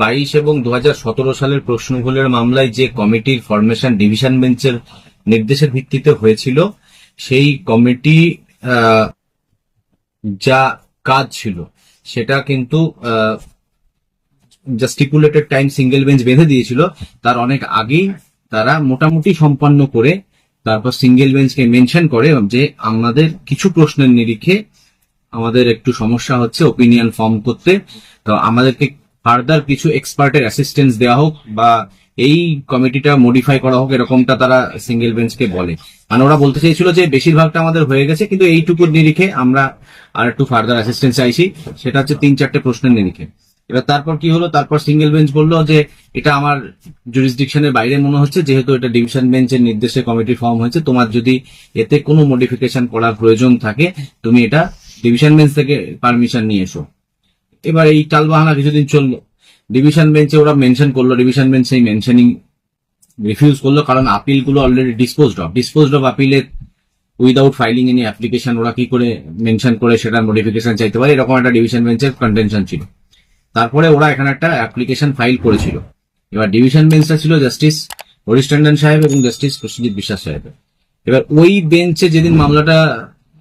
বাইশ এবং দু হাজার সতেরো সালের প্রশ্নগুলোর মামলায় যে কমিটির ফরমেশন ডিভিশন বেঞ্চের নির্দেশের ভিত্তিতে হয়েছিল, সেই কমিটি যা কাজ ছিল, সেটা কিন্তু যা টাইম সিঙ্গেল বেঞ্চ বেঁধে দিয়েছিল। তার অনেক আগেই তারা মোটামুটি সম্পন্ন করে তারপর সিঙ্গেল বেঞ্চকে মেনশন করে যে আমাদের কিছু প্রশ্নের নিরিখে আমাদের একটু সমস্যা হচ্ছে ওপিনিয়ন ফর্ম করতে। তো আমাদেরকে ফার্দার কিছু এক্সপার্টের অ্যাসিস্ট্যান্স দেওয়া হোক বা এই কমিটিটা মডিফাই করা হোক, এরকমটা তারা সিঙ্গেল বেঞ্চকে বলে। মানে ওরা বলতে চাইছিল যে বেশিরভাগটা আমাদের হয়ে গেছে, কিন্তু এইটুকুর নিরিখে আমরা আর একটু ফার্দার অ্যাসিস্ট্যান্স চাইছি। সেটা হচ্ছে তিন চারটে প্রশ্নের নিরিখে। এবার তারপর কি হলো? তারপর সিঙ্গেল বেঞ্চ বলল যে এটা আমার জুরিসডিকশনের বাইরে মনে হচ্ছে, যেহেতু এটা ডিভিশন বেঞ্চের নির্দেশে কমিটি ফর্ম হয়েছে, তোমার যদি এতে কোনো মডিফিকেশন করার প্রয়োজন থাকে, তুমি এটা ডিভিশন বেঞ্চ থেকে পারমিশন নিয়ে এসো। এবার এই টালবাহানা কিছুদিন চলল। ডিভিশন বেঞ্চে ওরা মেনশন করল ডিভিশন বেঞ্চ সেই মেনশনিং রিফিউজ করল, কারণ আপিলগুলো already disposed of disposed of আপিলের উইদাউট ফাইলিং এনি অ্যাপ্লিকেশন ওরা কি করে মেনশন করে সেটার মডিফিকেশন চাইতে পারে? এরকম একটা ডিভিশন বেঞ্চের কন্টেনশন ছিল। তারপরে ওরা এখানে একটা অ্যাপ্লিকেশন ফাইল করেছিল। এবার ডিভিশন বেঞ্চটা ছিল জাস্টিস হরিশ টন্ডন সাহেব এবং জাস্টিস প্রসেনজিৎ বিশ্বাস সাহেবের এবার ওই বেঞ্চে যেদিন মামলাটা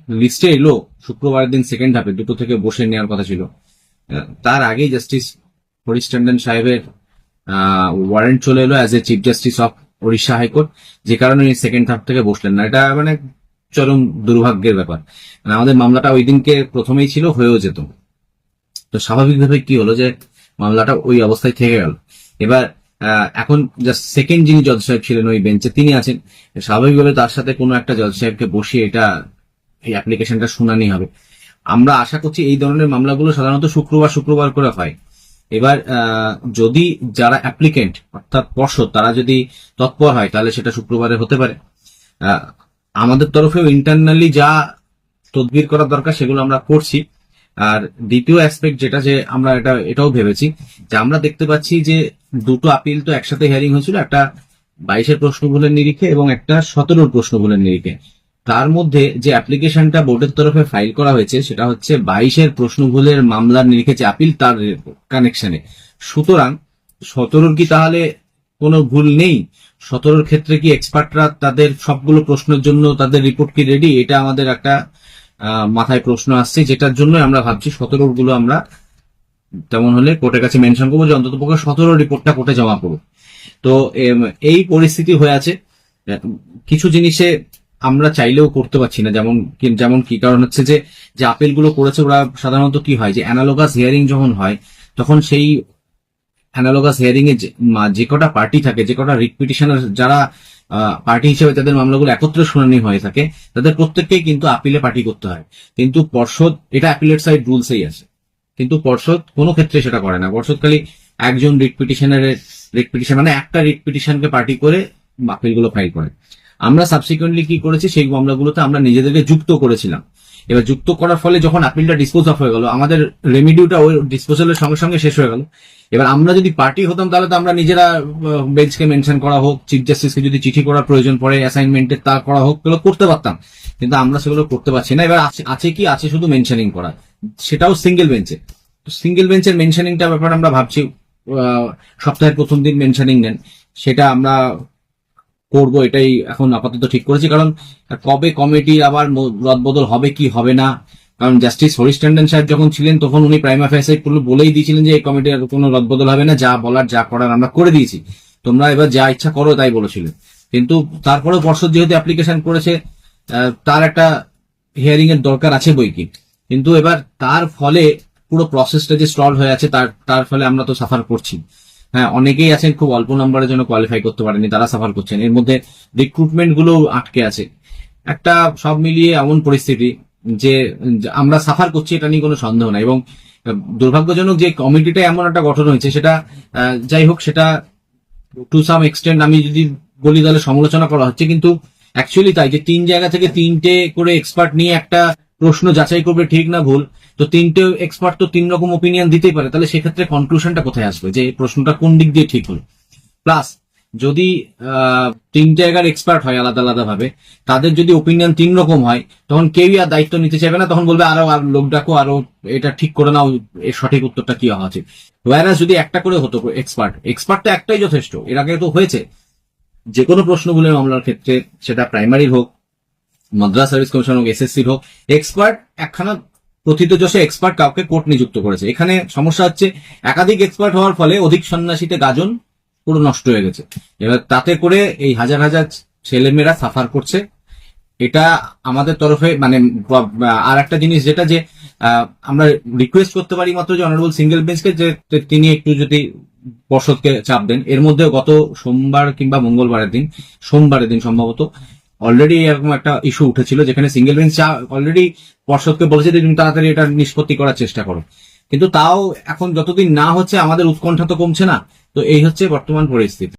লিস্টে এলো, শুক্রবারের দিন সেকেন্ড হাফে দুটো থেকে বসে নেওয়ার কথা ছিল। তার আগেই জাস্টিস হরিশ টন্ডন সাহেবের ওয়ারেন্ট চলে এলো as a chief justice of Odisha high court যে কারণে উনি সেকেন্ড হাফ থেকে বসলেন না। এটা মানে চরম দুর্ভাগ্যের ব্যাপার। মানে আমাদের মামলাটা ওই দিনকে প্রথমেই ছিল, হয়েও যেত। তো স্বাভাবিকভাবে কি হলো যে মামলাটা ওই অবস্থায় থেকে গেল। এবার এখন জাস্ট সেকেন্ড যিনি জজ সাহেব ছিলেন ওই বেঞ্চে, তিনি আছেন। স্বাভাবিকভাবে তার সাথে কোনো একটা জজ সাহেবকে বসিয়ে এটা এই অ্যাপ্লিকেশনটা শুনানি হবে। আমরা আশা করছি এই ধরনের মামলাগুলো সাধারণত শুক্রবার শুক্রবার করে হয়। এবার যদি যারা অ্যাপ্লিকেন্ট অর্থাৎ পর্ষদ, তারা যদি তৎপর হয়, তাহলে সেটা শুক্রবারে হতে পারে। আমাদের তরফেও ইন্টারনালি যা তদবির করার দরকার সেগুলো আমরা করছি। আর দ্বিতীয় অ্যাসপেক্ট যেটা যে আমরা এটা, এটাও ভেবেছি যে আমরা দেখতে পাচ্ছি যে দুটো আপিল তো একসাথে হিয়ারিং হয়েছিল, একটা বাইশের প্রশ্নগুলোর নিরিখে এবং একটা সতেরোর প্রশ্নগুলোর নিরিখে। তার মধ্যে যে অ্যাপ্লিকেশনটা বোর্ডের তরফে ফাইল করা হয়েছে, সেটা হচ্ছে বাইশের প্রশ্নগুলোর মামলার নিরিখে যে আপিল তার কানেকশনে। সুতরাং সতেরোর কি তাহলে কোনো ভুল নেই? সতেরোর ক্ষেত্রে কি এক্সপার্টরা তাদের সবগুলো প্রশ্নের জন্য তাদের রিপোর্ট কি রেডি? এটা আমাদের একটা মাথায় প্রশ্ন আসছে, যেটার জন্য আমরা ভাবছি সতেরোরগুলো আমরা তেমন হলে কোর্টের কাছে মেনশন করব যে অন্তত পক্ষে সতেরো রিপোর্টটা কোর্টে জমা করব তো এই পরিস্থিতি হয়ে আছে। কিছু জিনিসে আমরা চাইলেও করতে পারছি না, যেমন যেমন কি, কারণ হচ্ছে যে যে আপিলগুলো করেছে ওরা সাধারণত কি হয়, যে অ্যানালোগাস হিয়ারিং যখন হয়, তখন সেই অ্যানালোগাস হিয়ারিং এ যে- কটা পার্টি থাকে, যে কটা রিট পিটিশনার যারা পার্টি হিসেবে তাদের মামলাগুলো একত্রে শুনানি হয়ে থাকে, তাদের প্রত্যেককেই কিন্তু আপিলে পার্টি করতে হয়। কিন্তু পর্ষদ, এটা অ্যাপিলেট সাইড রুলসেই আছে। কিন্তু পর্ষদ কোনো ক্ষেত্রে সেটা করে না। পর্ষদ খালি একজন রিট পিটিশনারের, রিট পিটিশন মানে একটা রিট পিটিশনকে পার্টি করে আপিলগুলো ফাইল করে। আমরা সাবসিকুয়েন্টলি কি করেছি, সেই মামলাগুলোতে আমরা নিজেদেরকে যুক্ত করেছিলাম। এবার যুক্ত করার ফলে যখন আপিলটা ডিসপোজ অফ হয়ে গেল, আমাদের রেমিডিউটা ওই ডিসপোজালের সঙ্গে সঙ্গে শেষ হয়ে গেল। এবার আমরা যদি পার্টি হতাম, তাহলে তো আমরা নিজেরা বেঞ্চকে মেনশন করা হোক চিফ জাস্টিসকে যদি চিঠি করার প্রয়োজন পড়ে অ্যাসাইনমেন্টের তা করা হোক, এগুলো করতে পারতাম। কিন্তু আমরা সেগুলো করতে পারছি না। এবার আছে- কি? আছে শুধু মেনশনিং করা। সেটাও সিঙ্গেল বেঞ্চে সিঙ্গেল বেঞ্চের মেনশনিংটা ব্যাপারে আমরা ভাবছি সপ্তাহের প্রথম দিন মেনশনিং নেন। সেটা আমরা করব এটাই এখন আপাতত ঠিক করেছি। কারণ কবে কমিটি আবার রদবদল হবে কি হবে না? কারণ জাস্টিস হরিশ টন্ডন সাহেব যখন ছিলেন, তখন উনি প্রাইম অ্যাফেয়ার্স বলেই দিয়েছিলেন যে এই কমিটির কোনো রদবদল হবে না, যা বলার, যা করার আমরা করে দিয়েছি। তোমরা এবার যা ইচ্ছা করো তাই বলেছিলেন। কিন্তু তারপরেও পর্ষদ যেহেতু অ্যাপ্লিকেশন করেছে তার একটা হিয়ারিং এর দরকার আছে বই কি। কিন্তু এবার তার ফলে পুরো প্রসেসটা যে স্টল হয়ে আছে, তার তার ফলে আমরা তো সাফার করছি। হ্যাঁ অনেকেই আছেন খুব অল্প নম্বরের জন্য কোয়ালিফাই করতে পারেনি তারা সাফার করছেন। এর মধ্যে রিক্রুটমেন্টগুলো আটকে আছে। একটা সব মিলিয়ে এমন পরিস্থিতি যে আমরা সাফার করছি, এটা নিয়ে কোনো সন্দেহ নাই এবং দুর্ভাগ্যজনক যে কমিটিটা এমন একটা গঠন হয়েছে, সেটা যাই হোক, সেটা টু সাম এক্সটেন্ড আমি যদি বলি তাহলে সমালোচনা করা হচ্ছে, কিন্তু অ্যাকচুয়ালি তাই যে তিন জায়গা থেকে তিনটে করে এক্সপার্ট নিয়ে একটা প্রশ্ন যাচাই করবে ঠিক না ভুল তো তিনটে এক্সপার্ট তো তিন রকম ওপিনিয়ন দিতেই পারে, তাহলে সেক্ষেত্রে কনক্লুশনটা কোথায় আসবে? যে প্রশ্নটা কোন দিক দিয়ে ঠিক হলো? প্লাস যদি তিন জায়গার এক্সপার্ট হয় আলাদা আলাদা ভাবে তাদের যদি ওপিনিয়ন তিন রকম হয়, তখন কেউই আর দায়িত্ব নিতে চাইবে না, তখন বলবে আরও, আর লোক ডাকো, আরও এটা ঠিক করে নাও, এর সঠিক উত্তরটা কি হওয়া উচিত? ওয়ারাস যদি একটা করে হতো এক্সপার্ট এক্সপার্ট তো একটাই যথেষ্ট, এর আগে তো হয়েছে। যে কোনো প্রশ্নগুলো মামলার ক্ষেত্রে সেটা প্রাইমারির হোক, মাদ্রাস সার্ভিস কমিশন হোক এসএসসির হোক এক্সপার্ট একখানা প্রথিতযশে এক্সপার্ট কাউকে কোর্ট নিযুক্ত করেছে। এখানে সমস্যা হচ্ছে, একাধিক এক্সপার্ট হওয়ার ফলে অধিক সন্ন্যাসীতে গাজন পুরো নষ্ট হয়ে গেছে। এবার তাতে করে এই হাজার হাজার ছেলেমেয়েরা সাফার করছে। এটা আমাদের তরফে মানে আর একটা জিনিস যেটা যে আমরা রিকোয়েস্ট করতে পারি মাত্র যে অনারেবল সিঙ্গেল বেঞ্চকে যে তিনি একটু যদি পর্ষদকে চাপ দেন। এর মধ্যে গত সোমবার কিংবা মঙ্গলবারের দিন, সোমবারের দিন সম্ভবত অলরেডি এরকম একটা ইস্যু উঠেছিল যেখানে সিঙ্গেল বেঞ্চ অলরেডি পর্ষদকে বলেছে যে তুমি তাড়াতাড়ি এটা নিষ্পত্তি করার চেষ্টা করো। কিন্তু তাও এখন যতদিন না হচ্ছে আমাদের উৎকণ্ঠা তো কমছে না। তো এই হচ্ছে বর্তমান পরিস্থিতি।